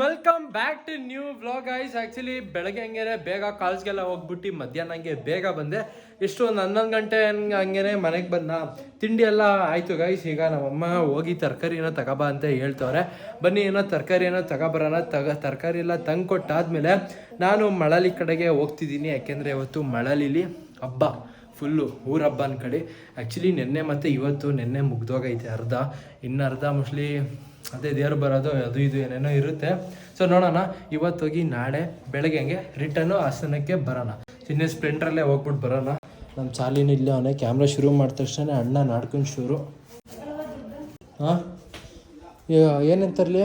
Welcome back to new vlog guys actually ಬೆಳಗ್ಗೆ ಹಂಗೆ ಬೇಗ ಕಾಲ್ಸ್ಗೆಲ್ಲ ಹೋಗ್ಬಿಟ್ಟು ಮಧ್ಯಾಹ್ನ ಹಂಗೆ ಬೇಗ ಬಂದೆ. ಎಷ್ಟು ಒಂದು ಹನ್ನೊಂದು ಗಂಟೆ ಹಂಗೆ ಹಂಗೇನೆ ಮನೆಗೆ ಬಂದ. ತಿಂಡಿ ಎಲ್ಲ ಆಯಿತು ಗೈಸ್ ಈಗ ನಮ್ಮಮ್ಮ ಹೋಗಿ ತರಕಾರಿ ಏನೋ ತಗೋಬಾ ಅಂತ ಹೇಳ್ತವ್ರೆ. ಬನ್ನಿ, ಏನೋ ತರಕಾರಿ ಏನೋ ತಗೊಬರೋಣ. ತಗ, ತರಕಾರಿ ಎಲ್ಲ ತಂಗೆ ಕೊಟ್ಟಾದ್ಮೇಲೆ ನಾನು ಮಳಲಿ ಕಡೆಗೆ ಹೋಗ್ತಿದ್ದೀನಿ. ಯಾಕೆಂದರೆ ಇವತ್ತು ಮಳಲಿಲಿ ಹಬ್ಬ. ಫುಲ್ಲು ಊರ ಹಬ್ಬ ಅನ್ಕಡಿ ಆ್ಯಕ್ಚುಲಿ ನಿನ್ನೆ ಮತ್ತು ಇವತ್ತು ನಿನ್ನೆ ಮುಗ್ದೋಗೈತೆ ಅರ್ಧ. ಇನ್ನು ಅರ್ಧ ಮೋಸ್ಟ್ಲಿ ಅದೇ ದೇವ್ರು ಬರೋದು ಅದು ಇದು ಏನೇನೋ ಇರುತ್ತೆ. ಸೊ ನೋಡೋಣ ಇವತ್ತೋಗಿ ನಾಳೆ ಬೆಳಗ್ಗೆ ಹಂಗೆ ರಿಟರ್ನು ಹಾಸನಕ್ಕೆ ಬರೋಣ. ಇನ್ನೇ ಸ್ಪ್ಲೆಂಡ್ರಲ್ಲೇ ಹೋಗ್ಬಿಟ್ಟು ಬರೋಣ. ನಮ್ಮ ಚಾಲಿನ ಇಲ್ಲ ಅವನೇ ಕ್ಯಾಮ್ರಾ ಶುರು ಮಾಡಿದ ತಕ್ಷಣ ಅಣ್ಣ ನಾಡ್ಕೊಂಡು ಶುರು. ಹಾಂ? ಏನಂತಾರಲಿ?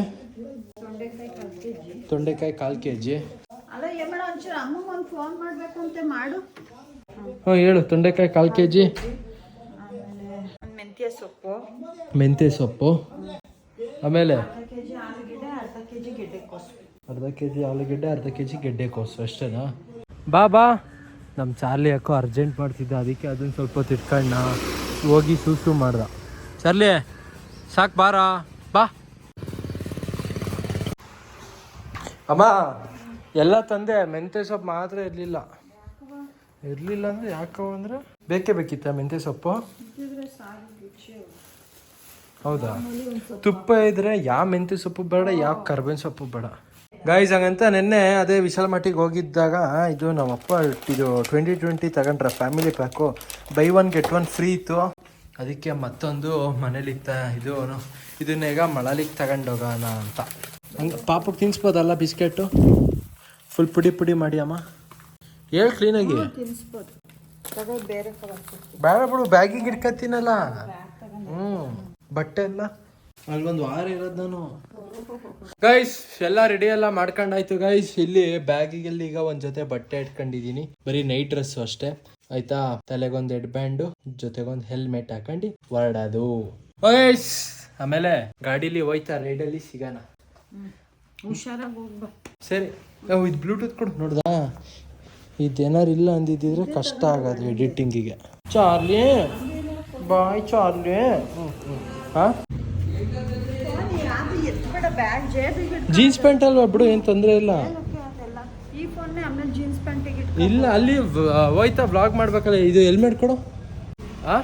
ತೊಂಡೆಕಾಯಿ ಕಾಲು ಕೆ ಜಿ ಹಾಂ ಹೇಳು ತೊಂಡೆಕಾಯಿ ಕಾಲು ಕೆ ಜಿ ಮೆಂತ್ಯ ಸೊಪ್ಪು. ಮೆಂತ್ಯ ಸೊಪ್ಪು. ಆಮೇಲೆ? ಅರ್ಧ ಕೆ ಜಿ ಆಲೂಗೆಡ್ಡೆ ಅರ್ಧ ಕೆ ಜಿ ಗೆಡ್ಡೆಕೋಸು ಅಷ್ಟೇನಾ? ಬಾ ಬಾ. ನಮ್ಮ ಚಾರ್ಲಿ ಯಾಕೋ ಅರ್ಜೆಂಟ್ ಮಾಡ್ತಿದ್ದ ಅದಕ್ಕೆ ಅದನ್ನು ಸ್ವಲ್ಪ ಹೊತ್ತು ಇಟ್ಕಣ್ಣ. ಹೋಗಿ ಸೂಸು ಮಾಡ್ದ. ಚಾರ್ಲಿ ಸಾಕು ಬಾರಾ. ಬಾ. ಅಮ್ಮ ಎಲ್ಲ ತಂದೆ ಮೆಂತ್ಯ ಸೊಪ್ಪು ಮಾತ್ರ ಇರಲಿಲ್ಲ. ಇರಲಿಲ್ಲ ಅಂದರೆ ಯಾಕೋ ಅಂದರೆ? ಬೇಕೇ ಬೇಕಿತ್ತ ಮೆಂತ್ಯ ಸೊಪ್ಪು? ಹೌದಾ? ತುಪ್ಪ ಇದ್ರೆ ಯಾವ ಮೆಂತ್ಯ ಸೊಪ್ಪು ಬೇಡ ಯಾವ ಕರ್ಬೇವಿನ ಸೊಪ್ಪು ಬೇಡ. ಗಾಯ್ಸ್ ಹಂಗಂತ ನಿನ್ನೆ ಅದೇ ವಿಶಾಲ ಮಟ್ಟಿಗೆ ಹೋಗಿದ್ದಾಗ ಇದು ನಮ್ಮಪ್ಪ ಇದು ಟ್ವೆಂಟಿ ಟ್ವೆಂಟಿ ತಗೊಂಡ್ರ family pack buy one get one free ಇತ್ತು. ಅದಕ್ಕೆ ಮತ್ತೊಂದು ಮನೇಲಿ ಇತ್ತ ಇದು ಇದನ್ನ ಈಗ ಮಳಲಿಗೆ ತಗೊಂಡೋಗೋಣ ಅಂತ. ಪಾಪಕ್ಕೆ ತಿನ್ಸ್ಬೋದಲ್ಲ ಬಿಸ್ಕೆಟು? ಫುಲ್ ಪುಡಿ ಪುಡಿ ಮಾಡಿ ಅಮ್ಮ. ಹೇಳಿ ಕ್ಲೀನಾಗಿ ಬೇಡ ಬಿಡು ಬ್ಯಾಗಿಗೆ ಇಟ್ಕತ್ತೀನಲ್ಲ ಹ್ಞೂ ಬಟ್ಟೆ ಎಲ್ಲ? ಅಲ್ಲೊಂದು ವಾರ ಇರೋದು ನಾನು ಗೈಸ್ ಎಲ್ಲ ರೆಡಿ ಎಲ್ಲ ಮಾಡ್ಕೊಂಡಾಯ್ತು ಗೈಸ್ ಇಲ್ಲಿ ಬ್ಯಾಗಿಗೆಲ್ಲಿ ಈಗ ಒಂದ್ ಜೊತೆ ಬಟ್ಟೆ ಇಟ್ಕೊಂಡಿದೀನಿ. ಬರೀ ನೈಟ್ ಡ್ರೆಸ್ ಅಷ್ಟೇ. ಆಯ್ತಾ? ತಲೆಗೊಂದು ಹೆಡ್ ಬ್ಯಾಂಡು ಜೊತೆಗೊಂದು ಹೆಲ್ಮೆಟ್ ಹಾಕೊಂಡು ಹೊರಡೋದು. ಗೈಸ್ ಆಮೇಲೆ ಗಾಡಿಲಿ ಹೋಯ್ತಾ ರೈಡಲ್ಲಿ ಸಿಗೋಣ. ಹುಷಾರಾಗಿ ಹೋಗ್ಬಾ. ಸರಿ. ನಾವು ಇದು ಬ್ಲೂಟೂತ್ ಕೊಡು ನೋಡ್ದಾ? ಇದೇನಾರು ಇಲ್ಲ ಅಂದಿದ್ದಿದ್ರೆ ಕಷ್ಟ ಆಗೋದು ಎಡಿಟಿಂಗಿಗೆ Charlie boy Charlie. Jeans pant ಅಲ್ವಾ ಬಿಡು ಏನು ತೊಂದರೆ ಇಲ್ಲ. ಇಲ್ಲ ಅಲ್ಲಿ ಹೋಯ್ತಾ ಬ್ಲಾಗ್ ಮಾಡ್ಬೇಕಲ್ಲ ಇದು ಹೆಲ್ಮೆಟ್ ಕೊಡು. ಆ?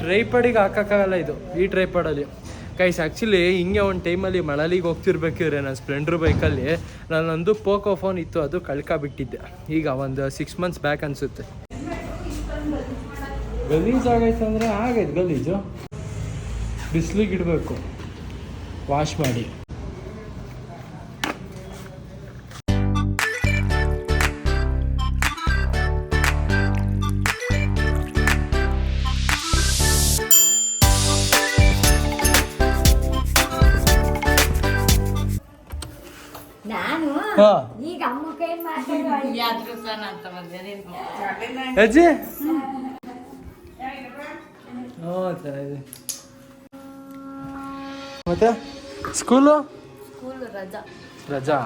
ಟ್ರೈಪಾಡಿಗೆ ಹಾಕೋಕ್ಕಾಗಲ್ಲ ಇದು ಈ ಟ್ರೈಪಾಡಲ್ಲಿ ಕೈಸ್ ಆ್ಯಕ್ಚುಲಿ ಹಿಂಗೆ ಒಂದು ಟೈಮಲ್ಲಿ ಮಳಲಿಗೆ ಹೋಗ್ತಿರ್ಬೇಕಿದ್ರೆ ನಾನು ಸ್ಪ್ಲೆಂಡ್ರ್ ಬೈಕಲ್ಲಿ ನಾನೊಂದು ಪೋಕೋ ಫೋನ್ ಇತ್ತು ಅದು ಕಳ್ಕೊಬಿಟ್ಟಿದ್ದೆ ಈಗ ಒಂದು ಸಿಕ್ಸ್ ಮಂತ್ಸ್ ಬ್ಯಾಕ್ ಅನಿಸುತ್ತೆ. ಗಲೀಜ್ ಆಗೈತೆ ಅಂದರೆ ಆಗೈತೆ ಗಲೀಜು. ಬಿಸಿಲಿಗೆ ಇಡಬೇಕು ವಾಶ್ ಮಾಡಿ. ನಾನು ಈಗ ಅಮ್ಮ ಕೈ ಮಾಡ್ತೀನಿ ಅಜ್ಜಿ ಓ ಚೆನ್ನಾಗಿದೆ ಮತ್ತೆ? ಸ್ಕೂಲು ಸ್ಕೂಲ್ ರಜಾ.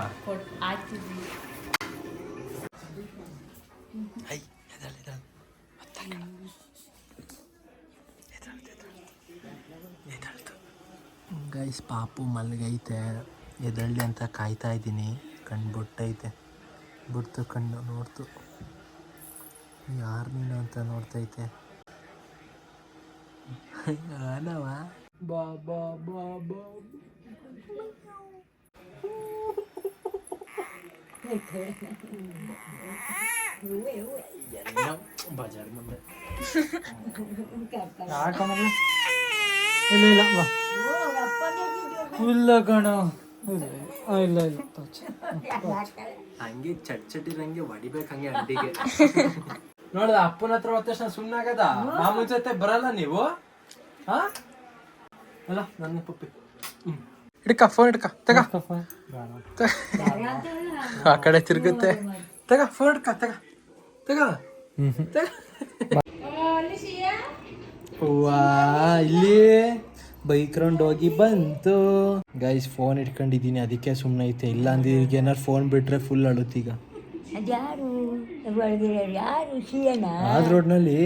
ಗೈಸ್ ಪಾಪು ಮಲ್ಗೈತೆ. ಎದಳ್ಳಿ ಅಂತ ಕಾಯ್ತಾ ಇದ್ದೀನಿ. ಕಣ್ಣು ಬಿಟ್ಟೈತೆ. ಬಿಡ್ತು ಕಣ್ಣು ನೋಡ್ತು. ಯಾರು ನೀನು ಅಂತ ನೋಡ್ತೈತೆ? ಆನವ ಬಾ ಬಾ ಬಾ ಬಾ ಬಜಾರ್ ಮುಂದೆ ಯಾಕಂದ್ರೆ ಇಲ್ಲ ಇಲ್ಲ ಬಾ ಇಲ್ಲ ಕಣ ಇಲ್ಲ ಇಲ್ಲ ಹಂಗೆ ಚಟ್ ಚಟಿರಂಗೆ ಹೊಡಿಬೇಕು ಹಂಗೆ ಅಂಟಿಗೆ. ನೋಡ್ದ ಅಪ್ಪನ ಹತ್ರ ಹೋದ ತಕ್ಷಣ ಸುಮ್ಮನೆ ಆಗದ? ಮಾಮೂಲ್ ಜೊತೆ ಬರಲ್ಲ ನೀವು? ಹಾ? ಅಲ್ಲ ನನ್ನ ಪಪ್ಪಿ ಹಿಡ್ಕ ಫೋನ್ ಹಿಡ್ಕ ತಗ ತ- ಆ ಕಡೆ ತಿರುಗುತ್ತೆ ತಗ ಫೋನ್ ಹಿಡ್ಕ ತಗ ತಗ ತಗ ವಾ ಇಲ್ಲಿ ಬೈಕ್ ರೌಂಡ್ ಹೋಗಿ ಬಂತು ಗೈಸ್ ಫೋನ್ ಇಟ್ಕೊಂಡಿದ್ದೀನಿ ಅದಕ್ಕೆ ಸುಮ್ಮನೆ ಐತೆ ಇಲ್ಲ ಅಂದಿದ್ರೆ ಏನಾರು ಫೋನ್ ಬಿಟ್ರೆ ಫುಲ್ ಅಳುತ್ತೀಗ ಅದ್ಯಾರು? ಒಳಗೆ ಯಾರು? ಸಿಯನ ಆದ್ ರೋಡ್ನಲ್ಲಿ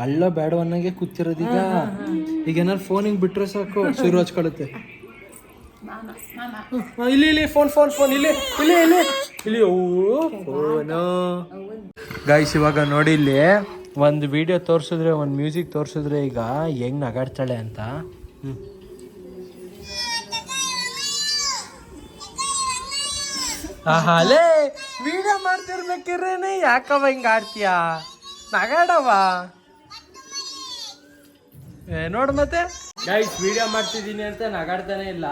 ಹಳ್ಳ ಬೇಡ ಅನ್ನಂಗೆ ಕೂತಿರೋದೀಗ ಈಗ ಏನಾರು ಫೋನಿಗೆ ಬಿಟ್ರೆ ಸಾಕು ಶುರು ಹಚ್ಕೊಳುತ್ತೆ ಇಲ್ಲಿ ಇಲ್ಲಿ ಫೋನ್ ಫೋನ್ ಫೋನ್ ಇಲ್ಲಿ ಇಲ್ಲಿ ಇಲ್ಲಿ. ಇಲ್ಲಿ ಓ ಫೋನು ಗಾಯ್ಸ್ ಇವಾಗ ನೋಡಿ ಇಲ್ಲಿ ಒಂದು ವಿಡಿಯೋ ತೋರಿಸಿದ್ರೆ ಒಂದು ಮ್ಯೂಸಿಕ್ ತೋರಿಸಿದ್ರೆ ಈಗ ಹೆಂಗ್ ನಗಾಡ್ತಾಳೆ ಅಂತ. ಹ್ಮ್. ಆಹಾ ಲೇ ವಿಡಿಯೋ ಮಾಡ್ತಿರ್ಬೇಕಿರೇನೆ ಯಾಕವ ಹಿಂಗ ಆಡ್ತೀಯ? ನಗಾಡವ ಏ ನೋಡು ಮತ್ತೆ. ಗೈಸ್ ವಿಡಿಯೋ ಮಾಡ್ತಿದ್ದೀನಿ ಅಂತ ನಗಾಡ್ತಾನೆ ಇಲ್ಲ.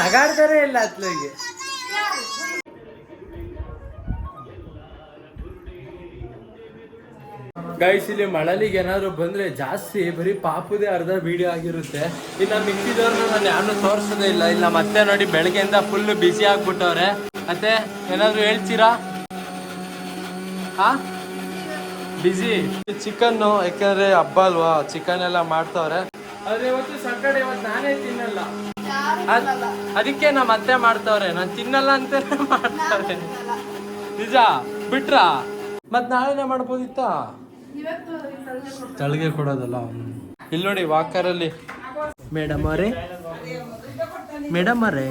ನಗಾಡ್ತಾನೆ ಇಲ್ಲ ಅತ್ಲಿಗೆ. ಗೈಸ್ ಇಲ್ಲಿ ಮಳಲಿಗೆ ಏನಾದ್ರು ಬಂದ್ರೆ ಜಾಸ್ತಿ ಬರೀ ಪಾಪುದೇ ಅರ್ಧ ವಿಡಿಯೋ ಆಗಿರುತ್ತೆ. ಇನ್ನು ಮಿಕ್ಕಿದವ್ರನ್ನ ನಾನು ಯಾರನ್ನೂ ತೋರಿಸೋದೇ ಇಲ್ಲ. ಇಲ್ಲ ಮತ್ತೆ ನೋಡಿ ಬೆಳಗ್ಗೆಯಿಂದ ಫುಲ್ ಬಿಸಿ ಆಗ್ಬಿಟ್ಟವ್ರೆ. ಮತ್ತೆ ಏನಾದ್ರು ಹೇಳ್ತೀರಾ? ಹಾ ಬಿಸಿ ಚಿಕನ್ನು ಯಾಕಂದ್ರೆ ಹಬ್ಬ ಅಲ್ವಾ? ಚಿಕನ್ ಎಲ್ಲ ಮಾಡ್ತಾವ್ರೆ. ಆದ್ರೆ ಇವತ್ತು ಸಂಕಟ ಇವತ್ತು ನಾನೇ ತಿನ್ನಲ್ಲ. ಅದ್- ಅದಕ್ಕೆ ನಮ್ಮ ಅತ್ತೆ ಮಾಡ್ತಾವ್ರೆ. ನಾನು ತಿನ್ನಲ್ಲ ಅಂತ ಮಾಡ್ತಾರೆ ನಿಜ? ಬಿಟ್ರಾ? ಮತ್ ನಾಳೆನೇ ಮಾಡ್ಬೋದಿತ್ತ? ತಳಿಗೆ ಕೊಡೋದಲ್ಲ. ಇಲ್ಲಿ ನೋಡಿ ವಾಕರಲ್ಲಿ. ಮೇಡಮ್ ಅವರೇ ಮೇಡಮ್ ಅವರೇ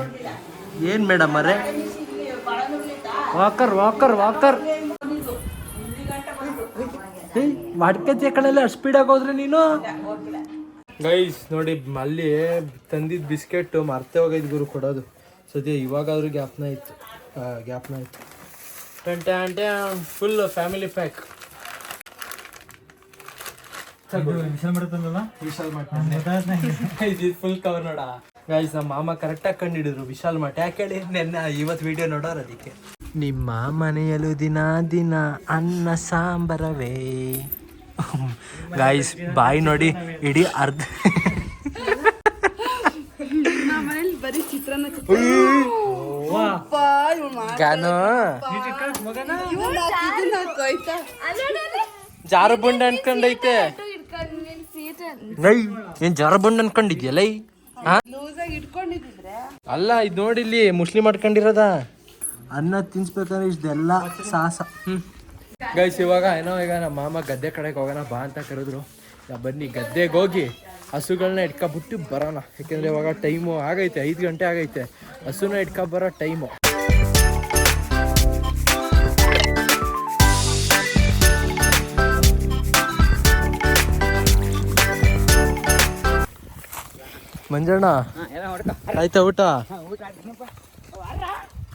ಏನ್ ಮೇಡಮ್ ಅವರೇ ವಾಕರ್ ವಾಕರ್. ವಾಕರ್ ಮಾಡ್ಕೆ ಅಷ್ಟು ಸ್ಪೀಡಾಗಿ ಹೋದ್ರೆ ನೀನು? ಗೈಸ್, ನೋಡಿ ಅಲ್ಲಿ ತಂದಿದ್ದ ಬಿಸ್ಕೆಟ್ ಮರ್ತೆ ಹೋಗೈದು ಗುರು ಕೊಡೋದು. ಸದ್ಯ ಇವಾಗಾದ್ರೂ ಗ್ಯಾಪ್ನ ಇತ್ತು. ಗ್ಯಾಪ್ನ ಇತ್ತು. ಟೆಂಟೆ full family pack full cover ನೋಡ. ಗೈಸ್ ನಮ್ಮ ಮಾಮ ಕರೆಕ್ಟಾಗಿ ಕಂಡಿಡಿದ್ರು ವಿಶಾಲ್ ಮಠ. ಯಾಕೆ ಹೇಳಿ? ನೆನ್ನೆ ಇವತ್ತು ವಿಡಿಯೋ ನೋಡೋರು ಅದಕ್ಕೆ. ನಿಮ್ಮ ಮನೆಯಲ್ಲೂ ದಿನ ದಿನ ಅನ್ನ ಸಾಂಬಾರವೇ. ಗಾಯ್ಸ್ ಬಾಯಿ ನೋಡಿ ಇಡೀ ಅರ್ಧ ಜಾರು ಜಾರ ಬಂಡ ಅನ್ಕೊಂಡೈತೆ. ಏನ್ ಜ್ವರ ಬಂಡ ಅನ್ಕೊಂಡಿದ್ಯಲ್ಲ ಅಲ್ಲ, ಇದ್ ನೋಡಿ ಇಲ್ಲಿ ಮುಸ್ಲಿಂ ಮಾಡ್ಕೊಂಡಿರೋದ? ಅನ್ನ ತಿನ್ಸ್ಬೇಕಂದ್ರೆ ಇಷ್ಟೆಲ್ಲ ಸಾಹಸ ಗೈಸ್ ಇವಾಗ ಏನೋ ಈಗ ನಮ್ಮ ಮಾಮ ಗದ್ದೆ ಕಡೆಗೆ ಹೋಗೋಣ, ಬಾ ಅಂತ ಕರೆದ್ರು. ಬನ್ನಿ ಗದ್ದೆಗೆ ಹೋಗಿ ಹಸುಗಳನ್ನ ಇಟ್ಕೊಬಿಟ್ಟು ಬರೋಣ. ಯಾಕೆಂದ್ರೆ ಇವಾಗ ಟೈಮು ಆಗೈತೆ, ಐದು ಗಂಟೆ ಆಗೈತೆ. ಹಸುನ ಇಟ್ಕೊ ಬರೋ ಟೈಮು. ಮಂಜಣ್ಣ. ಆಯ್ತಾ ಊಟ?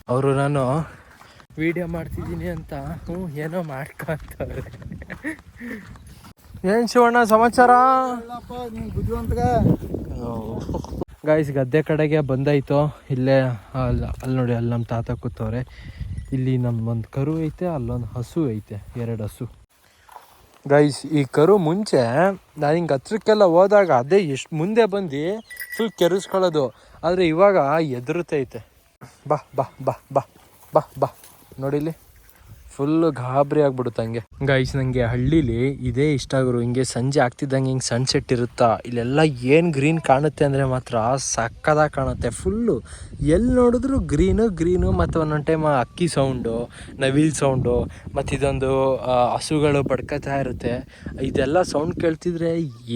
ಅವರು ನಾನು ವಿಡಿಯೋ ಮಾಡ್ತಿದ್ದೀನಿ ಅಂತ ಹ್ಞೂ, ಏನೋ ಮಾಡ್ಕೊಂತವ್ರೆ. ಏನು ಶಿವಣ್ಣ ಸಮಾಚಾರ? ಗಾಯ್ಸ್ ಗದ್ದೆ ಕಡೆಗೆ ಬಂದಾಯ್ತು. ಇಲ್ಲೇ, ಅಲ್ಲಿ ಅಲ್ಲಿ ನೋಡಿ, ಅಲ್ಲಿ ನಮ್ಮ ತಾತ ಕೂತವ್ರೆ. ಇಲ್ಲಿ ನಮ್ಮ ಒಂದು ಕರು ಐತೆ, ಅಲ್ಲೊಂದು ಹಸು ಐತೆ, ಎರಡು ಹಸು. ಗೈಸ್ ಈ ಕರು ಮುಂಚೆ ನಾನು ಹಿಂಗೆ ಹತ್ರಕ್ಕೆಲ್ಲ ಹೋದಾಗ ಅದೇ ಎಷ್ಟು ಮುಂದೆ ಬಂದು ಫುಲ್ ಕೆರೆಸ್ಕೊಳ್ಳೋದು. ಆದರೆ ಇವಾಗ ಎದುರುತ್ತೈತೆ ಬಾ ಬಾ ಬಾ ಬಾ ಬಾ ಬಾ. ನೋಡಿಲಿ ಫುಲ್ಲು ಗಾಬರಿ ಆಗ್ಬಿಡುತ್ತೆ ಹಂಗೆ. ಗೈಸ್ ನನಗೆ ಹಳ್ಳೀಲಿ ಇದೇ ಇಷ್ಟ ಆಗೋರು ಹಿಂಗೆ ಸಂಜೆ ಆಗ್ತಿದ್ದಂಗೆ ಹಿಂಗೆ ಸನ್ಸೆಟ್ ಇರುತ್ತಾ, ಇಲ್ಲೆಲ್ಲ ಏನು ಗ್ರೀನ್ ಕಾಣುತ್ತೆ ಅಂದರೆ ಮಾತ್ರ ಸಕ್ಕದಾಗ ಕಾಣುತ್ತೆ. ಫುಲ್ಲು ಎಲ್ಲಿ ನೋಡಿದ್ರು ಗ್ರೀನು ಗ್ರೀನು ಮತ್ತು ಒಂದೊಂದು ಟೈಮ್ ಅಕ್ಕಿ ಸೌಂಡು ನವಿಲ್ ಸೌಂಡು ಮತ್ತು ಇದೊಂದು ಹಸುಗಳು ಬಡ್ಕತಾ ಇರುತ್ತೆ. ಇದೆಲ್ಲ ಸೌಂಡ್ ಕೇಳ್ತಿದ್ರೆ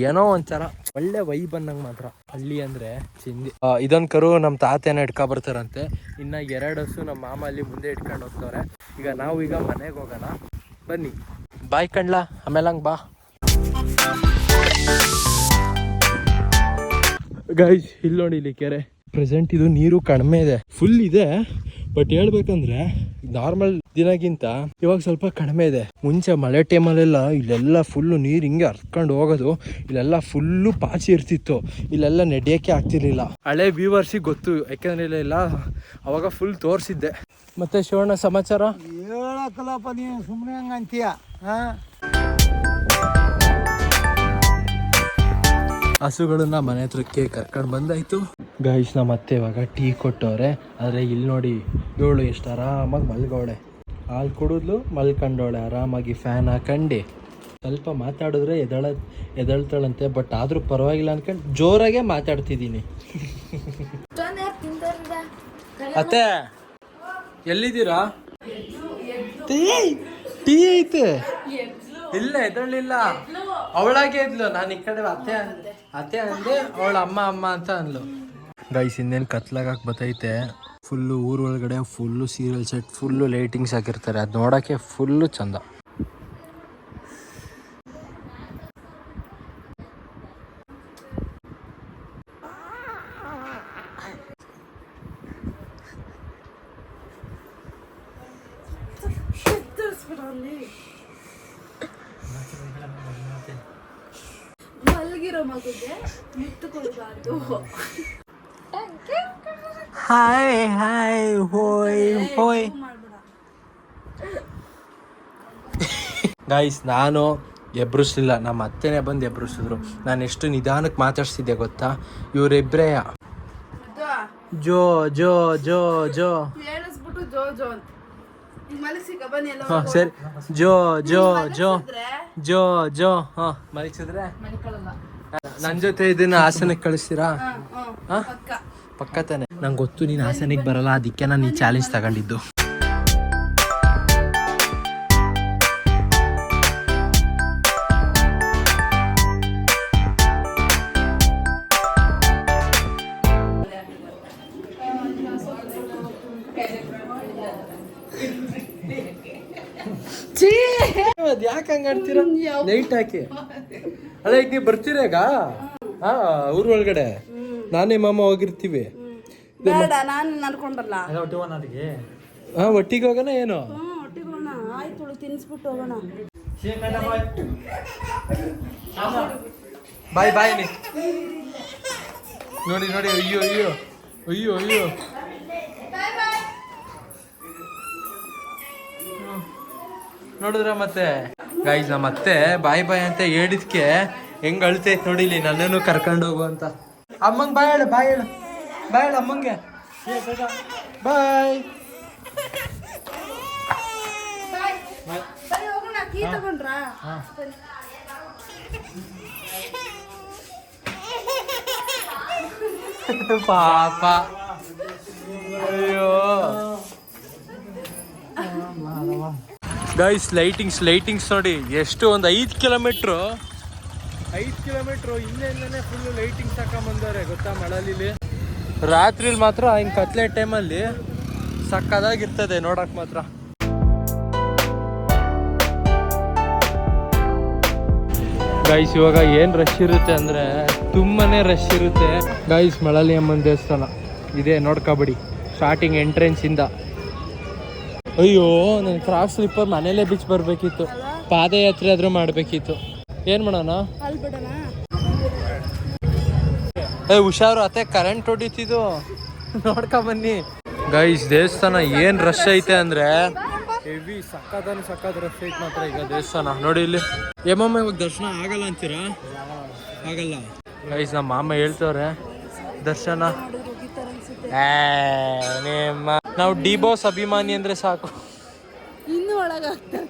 ಏನೋ ಒಂಥರ ಒಳ್ಳೆ ವೈ ಬಂದಂಗೆ ಮಾತ್ರ. ಹಳ್ಳಿ ಅಂದರೆ ಚಿಂದಿ. ಇದೊಂದು ಕರು ನಮ್ಮ ತಾತೇನ ಇಟ್ಕೊ ಬರ್ತಾರಂತೆ. ಇನ್ನ ಎರಡು ಹಸು ನಮ್ಮ ಮಾಮ ಅಲ್ಲಿ ಮುಂದೆ ಇಟ್ಕೊಂಡು ಹೋಗ್ತವ್ರೆ. ಈಗ ನಾವು ಈಗ ಮನೆಗೆ ಹೋಗೋಣ. ಬನ್ನಿ. ಬಾಯ್ ಕಣ್ಲಾ, ಆಮೇಲೆ ಹಂಗೆ ಬಾ. ಗೈಸ್ ಇಲ್ಲಿ ನೋಡಿ ಇಲ್ಲಿ ಕೆರೆ. ಪ್ರೆಸೆಂಟ್ ಇದು ನೀರು ಕಡಿಮೆ ಇದೆ. ಫುಲ್ ಇದೆ ಬಟ್ ಹೇಳ್ಬೇಕಂದ್ರೆ ನಾರ್ಮಲ್ ದಿನಗಿಂತ ಇವಾಗ ಸ್ವಲ್ಪ ಕಡಿಮೆ ಇದೆ. ಮುಂಚೆ ಮಳೆ ಟೈಮಲ್ಲೆಲ್ಲ ಇಲ್ಲೆಲ್ಲ ಫುಲ್ಲು ನೀರು ಹಿಂಗೆ ಹರ್ಕೊಂಡು ಹೋಗೋದು, ಇಲ್ಲೆಲ್ಲ ಫುಲ್ಲು ಪಾಚಿ ಇರ್ತಿತ್ತು. ಇಲ್ಲೆಲ್ಲ ನೆಡಿಯೋಕ್ಕೆ ಆಗ್ತಿರ್ಲಿಲ್ಲ. ಹಳೆ ವ್ಯೂವರ್ಸಿಗೆ ಗೊತ್ತು, ಯಾಕೆಂದ್ರೆ ಇಲ್ಲೆಲ್ಲ ಅವಾಗ ಫುಲ್ ತೋರಿಸಿದ್ದೆ. ಮತ್ತೆ ಶಿವಣ್ಣ, ಸಮಾಚಾರ? ಹೇಳಕ್ಕಲ್ಲಪ್ಪ ನೀನು ಸುಮ್ಮನೆ ಹಂಗಂತೀಯ, ಹಾ? ಹಸುಗಳನ್ನ ಮನೆ ಹತ್ರಕ್ಕೆ ಕರ್ಕೊಂಡು ಬಂದಾಯ್ತು. ಗೈಸ್ ನಮ್ಮ ಅತ್ತೆ ಇವಾಗ ಟೀ ಕೊಟ್ಟವ್ರೆ. ಆದರೆ ಇಲ್ಲಿ ನೋಡಿ ಇವಳು ಎಷ್ಟು ಆರಾಮಾಗಿ ಮಲ್ಗವಳೆ ಹಾಲು ಕುಡಿದ್ಲು ಮಲ್ಕೊಂಡವಳೆ ಆರಾಮಾಗಿ ಫ್ಯಾನ್ ಹಾಕಂಡು. ಸ್ವಲ್ಪ ಮಾತಾಡಿದ್ರೆ ಎದಳ, ಎದಳ್ತಾಳಂತೆ ಬಟ್ ಆದರೂ ಪರವಾಗಿಲ್ಲ ಅನ್ಕೊಂಡು ಜೋರಾಗೆ ಮಾತಾಡ್ತಿದ್ದೀನಿ. ಅತ್ತೆ, ಎಲ್ಲಿದ್ದೀರಾ? ಟೀ ಟೀ ಐತೆ. ಇಲ್ಲ ಎದಳಿಲ್ಲ ಅವಳಾಗೆ ಇದ್ಲು, ನಾನು ಈ ಕಡೆ ಅತ್ತೆ ಅತ್ತೆ ಅಂದೆ ಅವಳ ಅಮ್ಮ ಅಮ್ಮ ಅಂತ ಅನ್ಲು ಗೈಸ್ ಇನ್ನೇನು ಕತ್ಲಾಗಕ್ಕೆ ಬತ್ತೈತೆ ಫುಲ್ಲು ಒಳಗಡೆ full serial set full lightings ಹಾಕಿರ್ತಾರೆ. ಅದು ನೋಡಕ್ಕೆ ಫುಲ್ಲು ಚಂದ. ಮುತ್ತು ಕೊಡಬಾರ್ದು ಹಾಯ್ ಹಾಯ್ ಹೋಯ್ ಹೋಯ್ ಗಾಯ್ಸ್ ನಾನು ಎಬ್ರಿಸ್ಲಿಲ್ಲ ನಮ್ಮ ಅತ್ತೆನೇ ಬಂದು ಎಬ್ರಿಸಿದ್ರು. ನಾನು ಎಷ್ಟು ನಿಧಾನಕ್ಕೆ ಮಾತಾಡ್ಸಿದ್ದೆ ಗೊತ್ತಾ? ಇವರಿಬ್ಬರೇ ಜೋ ಜೋ ಜೋ ಜೋ. ಸರಿ. ಜೋ ಜೋ ಜೋ. ಜೋ ಜೋ. ಹಾಂ ಮಲಗಿಸಿದ್ರೆ? ನನ್ನ ಜೊತೆ ಇದನ್ನ ಹಾಸನಕ್ಕೆ ಕಳಿಸ್ತೀರಾ? ಪಕ್ಕ. ತಾನೆ ನಂಗೆ ಗೊತ್ತು ನೀನು ಹಾಸನಿಗೆ ಬರಲ್ಲ ಅದಕ್ಕೆ ನಾನು ಈ ಚಾಲೆಂಜ್ ತಗೊಂಡಿದ್ದು. ಯಾಕೆ ಹಂಗಾಡ್ತೀರಾ ಲೈಟ್ ಹಾಕಿ. ಅಲ್ಲ ಈಗ ನೀವು ಬರ್ತೀರಾಗ ಹಾ ಊರ್ ಒಳಗಡೆ. ನಾನೇ ಮಾಮ ಹೋಗಿರ್ತೀವಿ. ಬೇಡ ನಾನು ನಡ್ಕೊಂಡ್ ಬರಲ್ಲ ಹಾ ಒಟ್ಟಿಗೆ ಹೋಗೋಣ ಏನು? ಹ್ಮ್ ಒಟ್ಟಿಗೆ ಹೋಗೋಣ. ಆಯ್ತು ತಿನ್ಸ್ಬಿಟ್ಟು ಹೋಗೋಣ. ಬಾಯ್. ಬಾಯ್ ನೀ. ನೋಡಿ ನೋಡಿ ಅಯ್ಯೋ ಅಯ್ಯೋ ಅಯ್ಯೋ ಅಯ್ಯೋ. ನೋಡಿದ್ರ ಮತ್ತೆ? ಗೈಸ್ ನಮ್ಮ ಅತ್ತೆ ಬಾಯ್ ಬಾಯ್ ಅಂತ ಹೇಳಿದ್ಕೆ ಹೆಂಗ್ ಅಳ್ತೈತೆ ನೋಡಿಲಿ ನನ್ನನ್ನು ಕರ್ಕೊಂಡು ಹೋಗು ಅಂತ. ಅಮ್ಮಂಗ್ ಬಾಯ್ ಹೇಳು ಬಾಯ್ ಹೇಳು. ಬಾಯ್ ಹೇಳು ಅಮ್ಮಂಗೆ. ಬಾಯ್ ಪಾಪ. ಅಯ್ಯೋ. ಗೈಸ್ ಲೈಟಿಂಗ್ಸ್ ಲೈಟಿಂಗ್ಸ್ ನೋಡಿ. ಎಷ್ಟು ಒಂದು ಐದು ಕಿಲೋಮೀಟ್ರು ಐದು ಕಿಲೋಮೀಟ್ರು ಇಲ್ಲೆಲ್ಲೇ ಫುಲ್ಲು ಲೈಟಿಂಗ್ಸ್ ಹಾಕೊಂಬಂದವ್ರೆ ಗೊತ್ತಾ ಮಳಲಿಲಿ? ರಾತ್ರಿಲಿ ಮಾತ್ರ ಹಿಂಗೆ ಕತ್ಲೆ ಟೈಮಲ್ಲಿ ಸಕ್ಕದಾಗಿರ್ತದೆ ನೋಡಕ್ ಮಾತ್ರ. ಗೈಸ್ ಇವಾಗ ಏನು ರಶ್ ಇರುತ್ತೆ ಅಂದರೆ ತುಂಬಾನೇ ರಶ್ ಇರುತ್ತೆ. ಗೈಸ್ ಮಳಲಿ ಅಮ್ಮನ ದೇವಸ್ಥಾನ. ಇದೆ ನೋಡ್ಕೊಬಿಡಿ ಸ್ಟಾರ್ಟಿಂಗ್ ಎಂಟ್ರೆನ್ಸಿಂದ ಅಯ್ಯೋ ನನ್ನ ಕ್ರಾಫ್ಟ್ ಸ್ಲಿಪ್ಪರ್ ಮನೇಲೇ ಬಿಚ್ಚಿ ಬರಬೇಕಿತ್ತು. ಪಾದಯಾತ್ರೆ ಆದರೂ ಮಾಡಬೇಕಿತ್ತು. ಏನು ಮಾಡೋಣ? ಏ, ಹುಷಾರು, ಅತ್ತೆ ಕರೆಂಟ್ ಹೊಡಿತಿದ್ದು. ನೋಡ್ಕೊ ಬನ್ನಿ. ಗೈಸ್ ದೇವಸ್ಥಾನ ಏನು ರಶ್ ಐತೆ ಅಂದರೆ ಹೆವಿ ಸಕ್ಕದನ್ನು ಸಕ್ಕತ್ ರಶ್ ಐತೆ ಮಾತ್ರ ಈಗ ದೇವಸ್ಥಾನ. ನೋಡಿ ಇಲ್ಲಿ. ಏಮಮ್ಮ ಇವಾಗ ದರ್ಶನ ಆಗಲ್ಲ ಅಂತೀರಾ? ಆಗಲ್ಲ. ಗೈಸ್ ನಮ್ಮ ಮಾಮ ಹೇಳ್ತವ್ರೆ, ದರ್ಶನ. ನಿಮ್ಮ ನಾವು ಡಿ ಬಾಸ್ ಅಭಿಮಾನಿ ಅಂದ್ರೆ ಸಾಕು. ಇನ್ನು ಒಳಗಾಗ್ತಾರೆ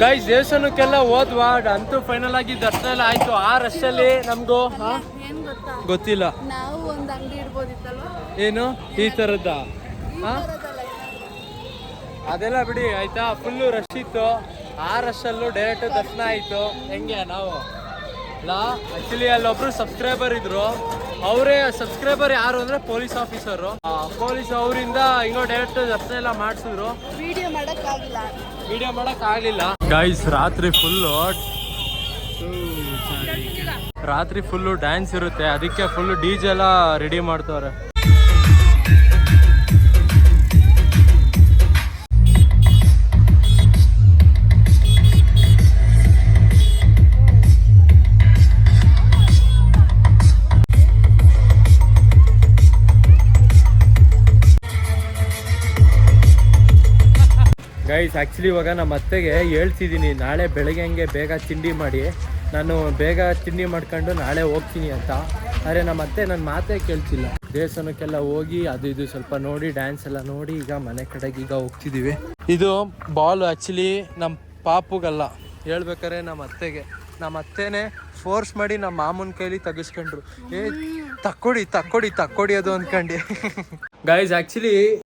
ಗೈಸ್ ದೇವಸ್ಥಾನಕ್ಕೆಲ್ಲ ಹೋದ್ವಾ ಅಂತೂ ಫೈನಲ್ ಆಗಿ ದರ್ಶನ ಎಲ್ಲ ಆಯ್ತು. ಆ ರಶಲ್ಲಿ ನಮಗೂ ನಮ್ಗು ಗೊತ್ತಾ? ಗೊತ್ತಿಲ್ಲ. ಏನು? ಈ ಹಾ ಅದೆಲ್ಲ ಬಿಡಿ ಆಯ್ತಾ? ಫುಲ್ಲು ರಶ್ ಇತ್ತು. ಆ ರಶಲ್ಲೂ ಡೈರೆಕ್ಟ್ ದರ್ಶನ ಆಯ್ತು. ಹೆಂಗೆ ನಾವು? ಲಾ ಆಕ್ಚುಲಿ ಅಲ್ಲೊಬ್ರು ಸಬ್ಸ್ಕ್ರೈಬರ್ ಇದ್ರು. ಅವರೇ ಸಬ್ಸ್ಕ್ರೈಬರ್ ಯಾರು ಅಂದ್ರೆ ಪೊಲೀಸ್ ಆಫೀಸರು ಪೊಲೀಸ್ ಅವರಿಂದ ಹಿಂಗೋ ಡೈರೆಕ್ಟ್ ದರ್ಶನ ಎಲ್ಲ ಮಾಡಿಸಿದ್ರು. ವಿಡಿಯೋ ಮಾಡಕ್ಕಾಗಿಲ್ಲ. ವಿಡಿಯೋ ಮಾಡಕ್ ಆಗ್ಲಿಲ್ಲ ಗೈಸ್ ರಾತ್ರಿ ಫುಲ್ ರಾತ್ರಿ ಫುಲ್ಲು ಡ್ಯಾನ್ಸ್ ಇರುತ್ತೆ. ಅದಕ್ಕೆ ಫುಲ್ ಡಿ ಜೆ ಎಲ್ಲ ರೆಡಿ ಮಾಡ್ತವ್ರೆ. ಗೈಸ್ ಆ್ಯಕ್ಚುಲಿ ಇವಾಗ ನಮ್ಮ ಅತ್ತೆಗೆ ಹೇಳ್ತಿದ್ದೀನಿ ನಾಳೆ ಬೆಳಗ್ಗೆ ಹಂಗೆ ಬೇಗ ತಿಂಡಿ ಮಾಡಿ. ನಾನು ಬೇಗ ತಿಂಡಿ ಮಾಡ್ಕೊಂಡು ನಾಳೆ ಹೋಗ್ತೀನಿ ಅಂತ. ಆದರೆ ನಮ್ಮ ಅತ್ತೆ ನನ್ನ ಮಾತೇ ಕೇಳ್ತಿಲ್ಲ. ದೇವಸ್ಥಾನಕ್ಕೆಲ್ಲ ಹೋಗಿ ಅದು ಇದು ಸ್ವಲ್ಪ ನೋಡಿ ಡ್ಯಾನ್ಸ್ ಎಲ್ಲ ನೋಡಿ, ಈಗ ಮನೆ ಕಡೆಗೆ ಈಗ ಹೋಗ್ತಿದ್ದೀವಿ ಇದು ಬಾಲ್ ಆ್ಯಕ್ಚುಲಿ ನಮ್ಮ ಪಾಪುಗಲ್ಲ. ಹೇಳ್ಬೇಕಾರೆ ನಮ್ಮ ಅತ್ತೆಗೆ. ನಮ್ಮ ಅತ್ತೇನೆ ಫೋರ್ಸ್ ಮಾಡಿ ನಮ್ಮ ಮಾಮೂನ್ ಕೈಲಿ ತಗಿಸ್ಕೊಂಡ್ರು. ಏ, ತಕ್ಕೊಡಿ ತಕ್ಕೊಡಿ ತಕ್ಕೊಡಿ ಅದು ಅಂದ್ಕಂಡು ಗೈಸ್ ಆ್ಯಕ್ಚುಲಿ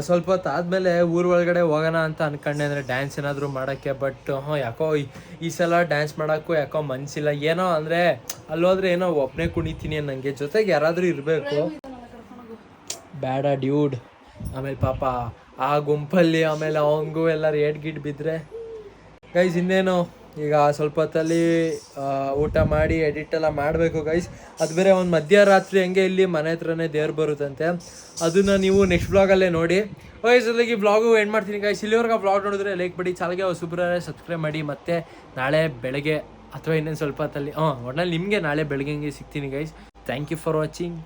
ಸ್ವಲ್ಪ ಹೊತ್ತು ಆದಮೇಲೆ ಊರ ಒಳಗಡೆ ಹೋಗೋಣ ಅಂತ ಅನ್ಕೊಂಡೆ. ಅಂದರೆ ಡ್ಯಾನ್ಸ್ ಏನಾದರೂ ಮಾಡೋಕ್ಕೆ ಬಟ್ ಹಾಂ ಯಾಕೋ ಈ- ಸಲ ಡ್ಯಾನ್ಸ್ ಮಾಡೋಕ್ಕೂ ಯಾಕೋ ಮನ್ಸಿಲ್ಲ. ಏನೋ ಅಂದರೆ ಅಲ್ಲೋದ್ರೆ ಏನೋ ಒಬ್ಬನೇ ಕುಣಿತೀನಿ ನಂಗೆ ಜೊತೆಗೆ ಯಾರಾದರೂ ಇರಬೇಕು. ಬೇಡ ಡ್ಯೂಡ್ ಆಮೇಲೆ ಪಾಪ ಆ ಗುಂಪಲ್ಲಿ, ಆಮೇಲೆ ಅವಂಗೂ ಎಲ್ಲ ರೇಟ್ ಗಿಟ್ ಬಿದ್ರೆ. ಗೈಸ್ ಇನ್ನೇನು? ಈಗ ಸ್ವಲ್ಪ ಹೊತ್ತಲ್ಲಿ ಊಟ ಮಾಡಿ ಎಡಿಟ್ ಎಲ್ಲ ಮಾಡಬೇಕು ಗೈಸ್ ಅದು ಬೇರೆ ಒಂದು ಮಧ್ಯರಾತ್ರಿ ಹಂಗೆ ಇಲ್ಲಿ ಮನೆ ಹತ್ರನೇ ದೇವ್ರು ಬರುತ್ತಂತೆ. ಅದನ್ನು ನೀವು ನೆಕ್ಸ್ಟ್ ಬ್ಲಾಗಲ್ಲೇ ನೋಡಿ. ಗೈಸ್ ಅಲ್ಲಿಗೆ ಬ್ಲಾಗು ಎಂಡ್ ಮಾಡ್ತೀನಿ ಗೈಸ್ ಇಲ್ಲಿವರೆಗೆ ಬ್ಲಾಗ್ ನೋಡಿದ್ರೆ ಲೈಕ್ ಬಿಡಿ, ಚಾಲಗೆ ಹೊಸಬ್ರೆ ಸಬ್ಸ್ಕ್ರೈಬ್ ಮಾಡಿ. ಮತ್ತು ನಾಳೆ ಬೆಳಗ್ಗೆ, ಅಥವಾ ಇನ್ನೊಂದು ಸ್ವಲ್ಪ ಹೊತ್ತಲ್ಲಿ, ಹಾಂ, ಒಟ್ನಲ್ಲಿ ನಿಮಗೆ ನಾಳೆ ಬೆಳಗ್ಗೆ ಸಿಗ್ತೀನಿ guys thank you for watching